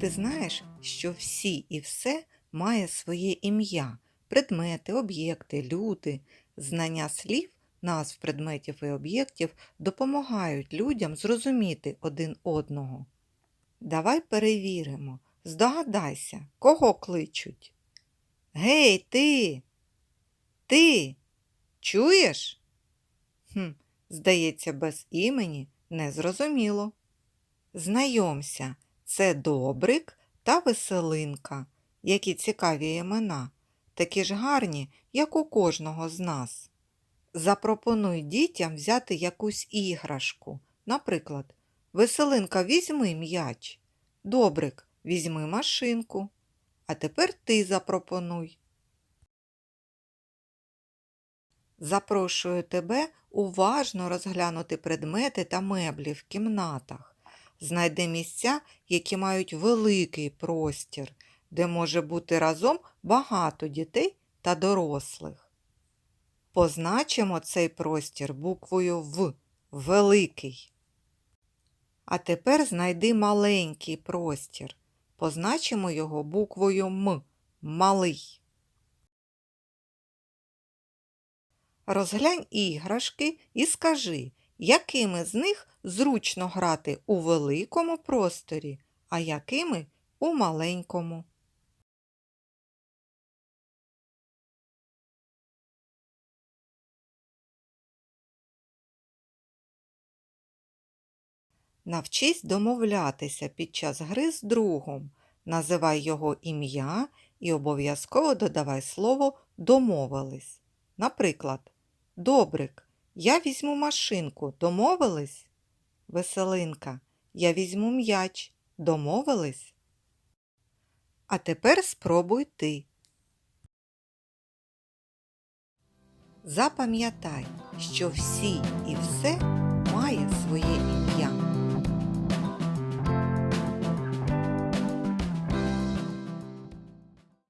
Ти знаєш, що всі і все має своє ім'я, предмети, об'єкти, люди. Знання слів, назв предметів і об'єктів допомагають людям зрозуміти один одного. Давай перевіримо. Здогадайся, кого кличуть? Гей, ти! Ти! Чуєш? Хм, здається, без імені незрозуміло. Знайомся, це Добрик та Веселинка, які цікаві імена, такі ж гарні, як у кожного з нас. Запропонуй дітям взяти якусь іграшку. Наприклад, Веселинка, візьми м'яч. Добрик, візьми машинку. А тепер ти запропонуй. Запрошую тебе уважно розглянути предмети та меблі в кімнатах. Знайди місця, які мають великий простір, де може бути разом багато дітей та дорослих. Позначимо цей простір буквою В великий. А тепер знайди маленький простір. Позначимо його буквою М малий. Розглянь іграшки і скажи, якими з них зручно грати у великому просторі, а якими у маленькому. Навчись домовлятися під час гри з другом. Називай його ім'я і обов'язково додавай слово домовились. Наприклад, Добрик, я візьму машинку, домовились? Веселинка, я візьму м'яч, домовились? А тепер спробуй ти. Запам'ятай, що всі і все має своє